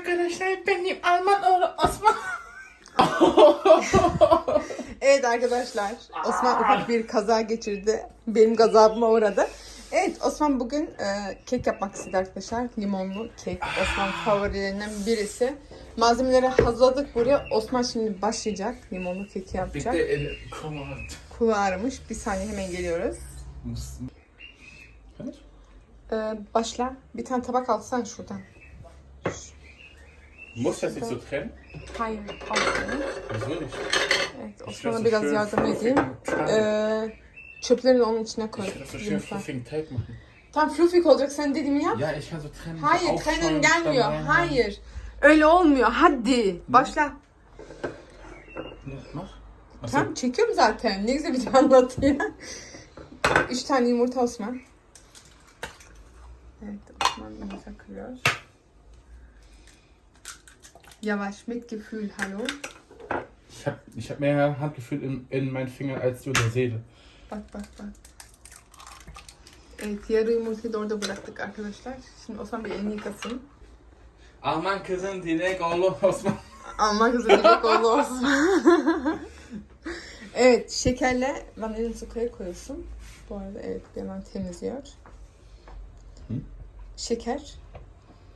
arkadaşlar benim Alman oğlu Osman. Evet arkadaşlar, Osman ufak bir kaza geçirdi. Benim gazabıma uğradı. Evet, Osman bugün e, kek yapmak istedi arkadaşlar. Limonlu kek. Osman favorilerinden birisi. Malzemeleri hazırladık buraya. Osman şimdi başlayacak. Limonlu keki yapacak. Bitte in Kommand. Kulağı ağrımış. Bir saniye hemen geliyoruz. Muss. Kann ich? E, başla. Bir tane tabak alsan şuradan. Muss das jetzt so trennen? Hayır, alsana. Wieso nicht? Evet, Osman'a biraz yardım edeyim. fluffig- E, çöplerini onun içine koy. Ich will das so schön Lütfen. fluffigen Teig machen. Tam fluffik olacak sen dediğimi yap. Ja, ich kann so trennen. Hayır, aufschäumen, gelmiyor. dann rein- Hayır. Öyle olmuyor. Hadi. Başla. Ne, Mach. Achso. Tamam çekiyorum zaten. Ne güzel bir şey anlatıyor. Üç tane yumurta Osman. Evet Osman yumurta kırıyor. Yavaş mit Gefühl, hallo. Ich hab, ich hab mehr Handgefühl in, in meinen Finger als du in der Seele. Bak bak bak. Evet yarı yumurtayı da orada bıraktık arkadaşlar. Şimdi Osman bir elini yıkasın. Alman kızın dilek oğlu Osman. Almak üzere oldu Osman. evet şekerle vanilin sukuya koyuyorsun. Bu arada evet hemen temizliyor. Hı? Şeker.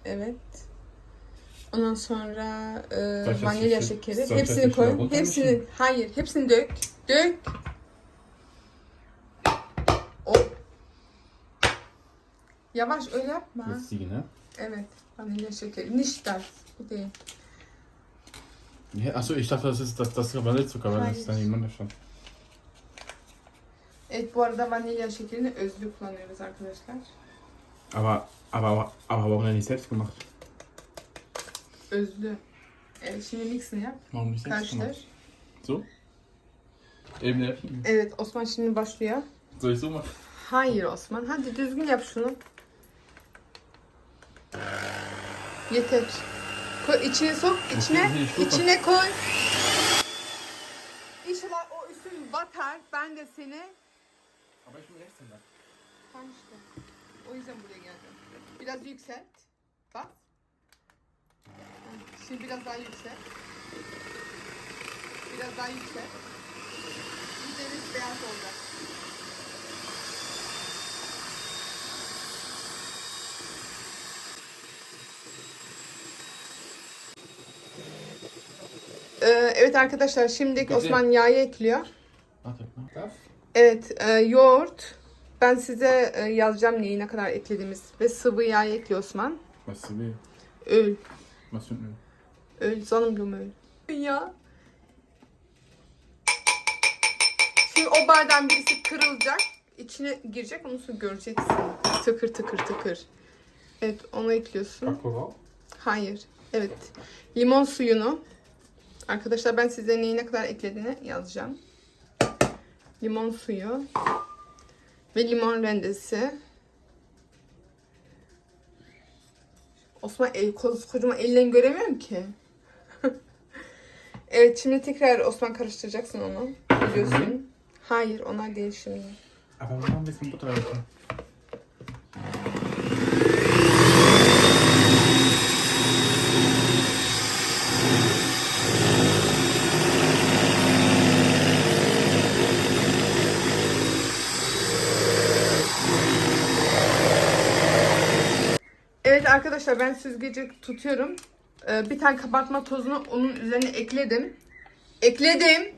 Evet. Ondan sonra e, vanilya jetzt- şekeri. das Hepsini koy. runtermischen? Hepsini. Hayır. Hepsini dök. Dök. O. Yavaş öyle yapma. Jetzt die, ne? Evet. Vanilya şekeri. Das. Bu değil. Ja, achso, ich dachte, das ist das, das Vanillezucker, weil das ist dann die Munde schon. Evet bu arada vanilya şekerini özlü kullanıyoruz arkadaşlar. Aber, aber, aber warum denn nicht selbst gemacht? Özlü. Evet şimdi mixini yap. Selbst gemacht? Karıştır. So? Eben. Evet Osman şimdi başlıyor. Soll ich so machen? Hayır Osman. Hadi düzgün yap şunu. Yeter. Koy, içine sok. içine. Bakayım, içine koy. İnşallah o üstün batar. Ben de seni. Aber ich bin Rechtshänder. Tam işte. O yüzden buraya geldim. Biraz yükselt. Bas. Şimdi biraz daha yükselt. Biraz daha yükselt. Üzeriniz beyaz olacak. Ee, evet arkadaşlar şimdi Osman yağı ekliyor. Evet, e, yoğurt. Ben size e, yazacağım neyi ne kadar eklediğimiz. Ve sıvı yağ ekliyor Osman. Was du willst. Öl. Was Öl? Öl, Sonnenblumenöl. Ya. Şimdi o bardağın birisi kırılacak. İçine girecek, onu sonra göreceksin. Tıkır tıkır tıkır. Evet, onu ekliyorsun. Baklava. Hayır. Evet. Limon suyunu. Arkadaşlar ben size neyi ne kadar eklediğini yazacağım. Limon suyu. Ve limon rendesi. Osman el kocaman ellerini göremiyorum ki. Evet şimdi tekrar Osman karıştıracaksın onu. Biliyorsun. Hayır onlar değil şimdi. Bisschen Butter dazu. Evet arkadaşlar ben süzgeci tutuyorum. Ee, bir tane kabartma tozunu onun üzerine ekledim. Ekledim.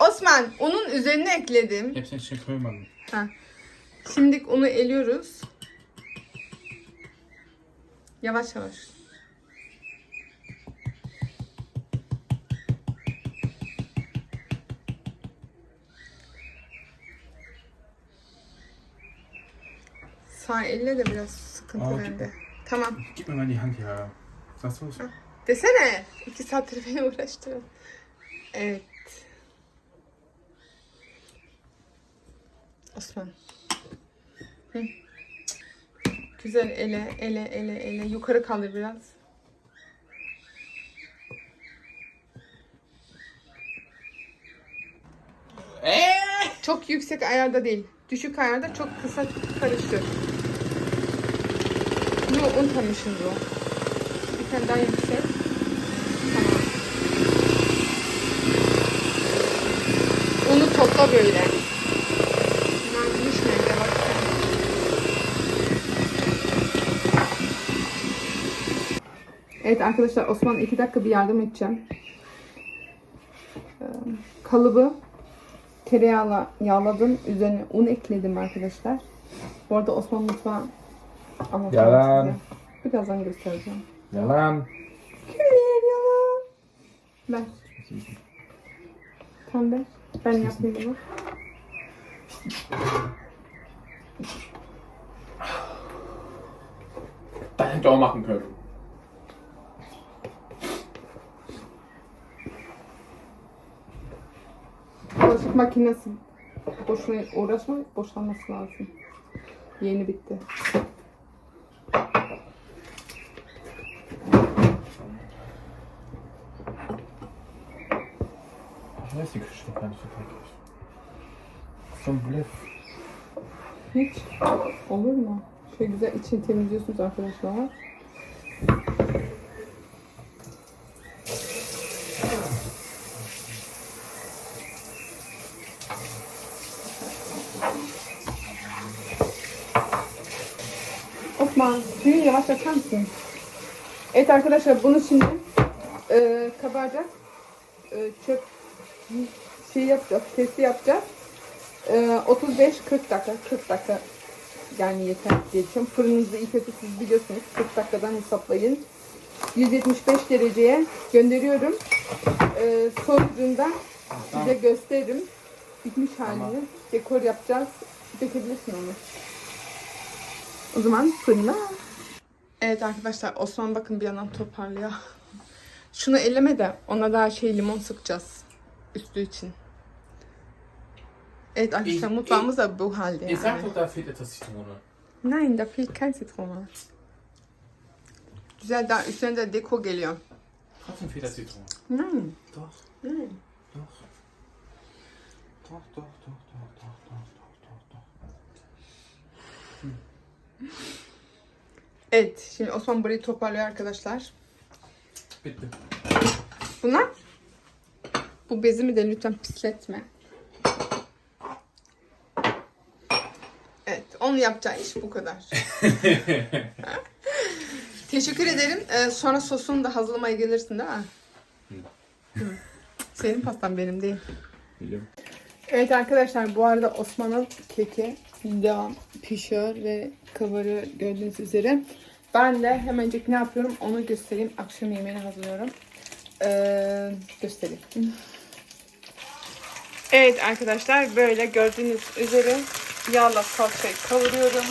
Osman onun üzerine ekledim. Hepsini içine koymadım. Ha. Şimdi onu eliyoruz. Yavaş yavaş. Sağ elle de biraz sıkıntı Aa, bende. Tamam. Gib mir mal du was? Desene. İki saattir beni uğraştırın. Evet. Osman. Hı. Güzel ele, ele, ele, ele. Yukarı kaldır biraz. Eee! Çok yüksek ayarda değil. Düşük ayarda çok kısa karıştır. Nur untermischen so. Tane daha yüksek. Tamam. Unu topla böyle. Evet arkadaşlar Osman iki dakika bir yardım edeceğim. Ee, Kalıbı tereyağla yağladım. Üzerine un ekledim arkadaşlar. Bu arada Osman mutfağı anlatacağım Yalan. size. Birazdan göstereceğim. Yalan. Küller yalan. Sen ver. Ben yapayım bunu. Das hätte ich auch machen können. Bulaşık makinesi boşuna uğraşma, boşalması lazım. Yeni bitti. Ich weiß die Küche doch gar nicht so dreckig. Das ist so ein Bluff. Hiç olur mu? Şöyle güzel içini temizliyorsunuz arkadaşlar. Osman, suyu yavaş açar mısın? Evet arkadaşlar bunu şimdi e, kabaracak. E, çöp şey yapacağız, testi yapacağız. Ee, 35-40 dakika, 40 dakika yani yeter diye düşünüyorum. Fırınınızda ilk kötü siz biliyorsunuz. 40 dakikadan hesaplayın. 175 dereceye gönderiyorum. Ee, sonucunda size gösteririm. Bitmiş halini. Dekor yapacağız. Dökebilirsin onu. O zaman fırına. Evet arkadaşlar Osman bakın bir yandan toparlıyor. Şunu elleme de ona daha şey limon sıkacağız. Üstü için. Evet arkadaşlar Ich- mutfağımız da bu halde yani. doch, da fehlt etwas Zitrone. Nein, da fehlt kein Zitrone. Güzel daha üstüne de deko geliyor. Trotzdem fehlt das Zitrone. Nein, Doch, nein. doch. Doch, doch, doch, doch, doch, doch, doch, doch, doch. Evet, şimdi Osman burayı toparlıyor arkadaşlar. Bitte. Buna bu bezimi de lütfen pisletme. Evet, onu yapacağı iş bu kadar. Teşekkür ederim. Ee, sonra sosunu da hazırlamaya gelirsin değil mi? Hı. Senin pastan benim değil. Biliyorum. Evet arkadaşlar bu arada Osman'ın keki devam pişiyor ve kabarı gördüğünüz üzere. Ben de hemencik ne yapıyorum onu göstereyim. Akşam yemeğini hazırlıyorum. Ee, göstereyim. Evet arkadaşlar böyle gördüğünüz üzere yağla salçayı kavuruyorum.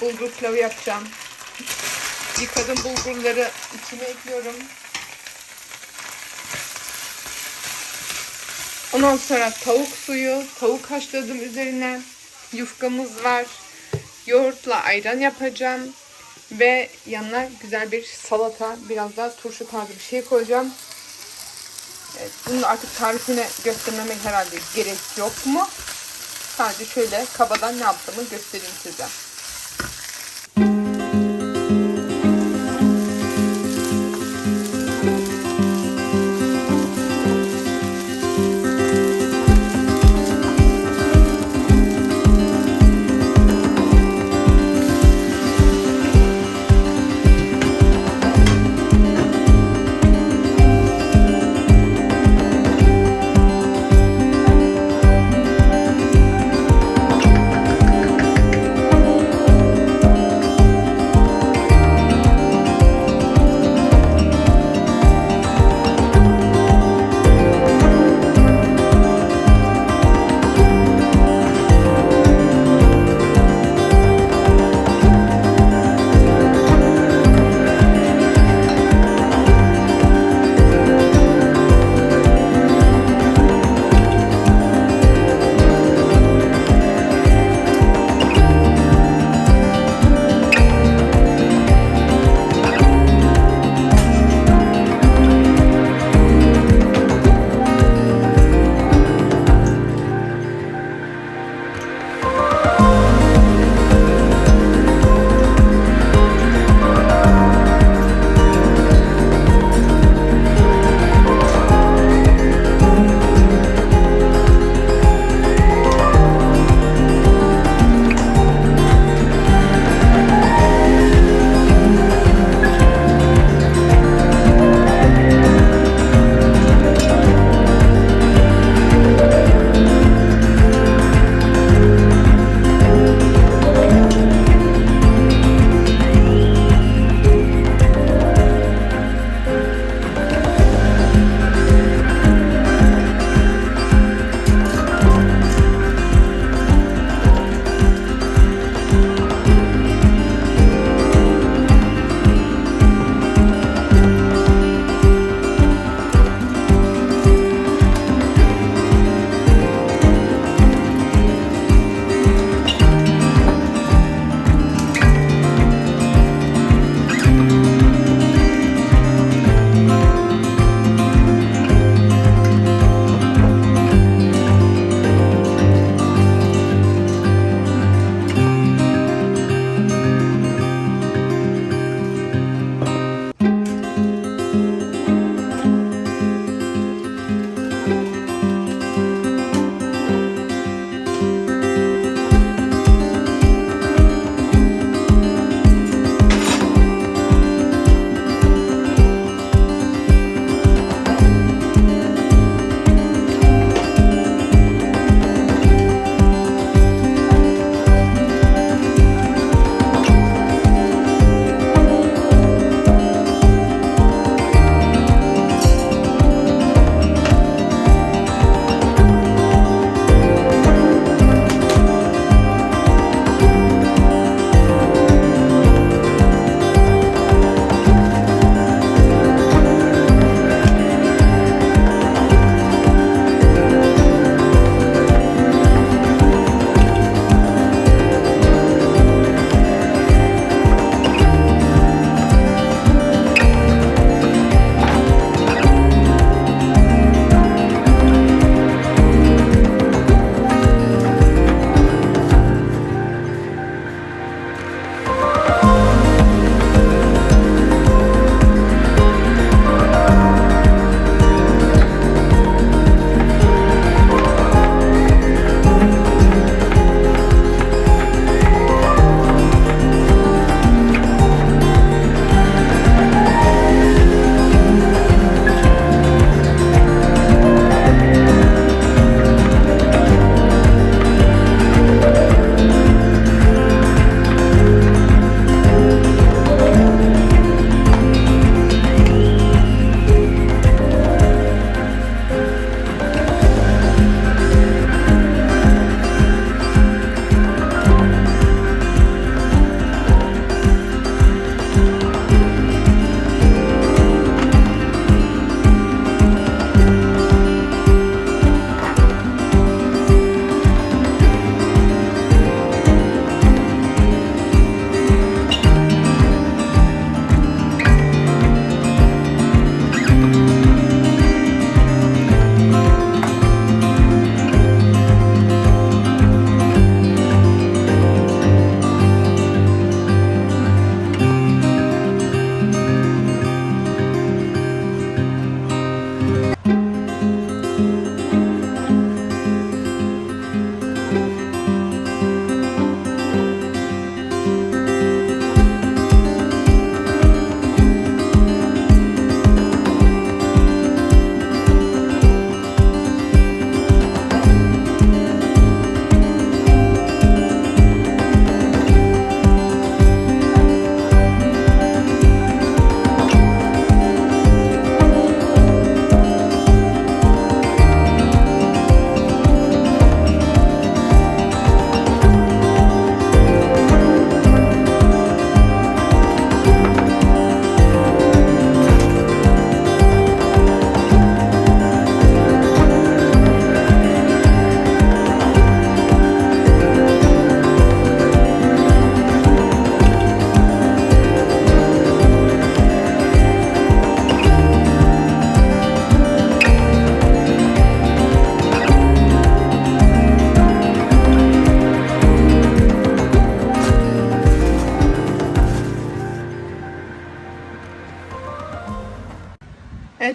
Bulgur pilavı yapacağım. Yıkadım bulgurları içine ekliyorum. Ondan sonra tavuk suyu, tavuk haşladım üzerine. Yufkamız var. Yoğurtla ayran yapacağım. Ve yanına güzel bir salata, biraz daha turşu tarzı bir şey koyacağım. Evet, bunun artık tarifini göstermeme herhalde gerek yok mu? Sadece şöyle kabadan ne yaptığımı göstereyim size.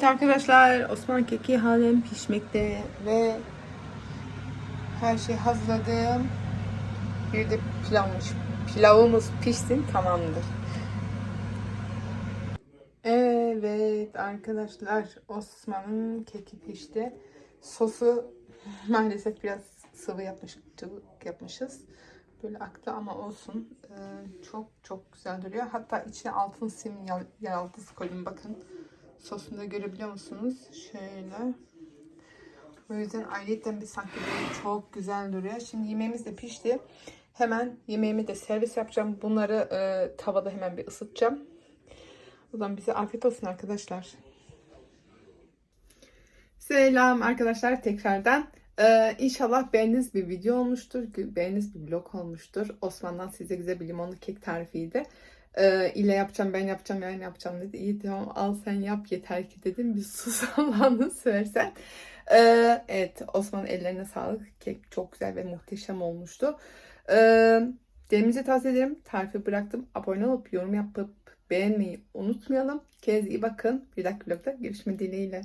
Evet arkadaşlar Osman keki halen pişmekte ve her şey hazırladım. Bir de pilavmış. Pilavımız pişsin tamamdır. Evet arkadaşlar Osman'ın keki pişti. Sosu maalesef biraz sıvı yapmış, yapmışız. Böyle aktı ama olsun. Ee, çok çok güzel duruyor. Hatta içine altın sim yal- yaltısı koydum bakın. Sosunu da görebiliyor musunuz? Şöyle. O yüzden ayrıca bir sanki böyle çok güzel duruyor. Şimdi yemeğimiz de pişti. Hemen yemeğimi de servis yapacağım. Bunları e, tavada hemen bir ısıtacağım. O zaman bize afiyet olsun arkadaşlar. Selam arkadaşlar tekrardan. Ee, inşallah beğendiğiniz bir video olmuştur. Beğendiğiniz bir vlog olmuştur. Osman'dan size güzel bir limonlu kek tarifiydi. Ee, ile yapacağım ben yapacağım ben yapacağım dedi. İyi tamam al sen yap yeter ki dedim. Bir sus Allah'ını seversen. Ee, evet Osman ellerine sağlık. Kek çok güzel ve muhteşem olmuştu. Ee, Denemizi tavsiye ederim. Tarifi bıraktım. Abone olup yorum yapıp beğenmeyi unutmayalım. Kendinize iyi bakın. Bir dahaki vlogda görüşme dileğiyle.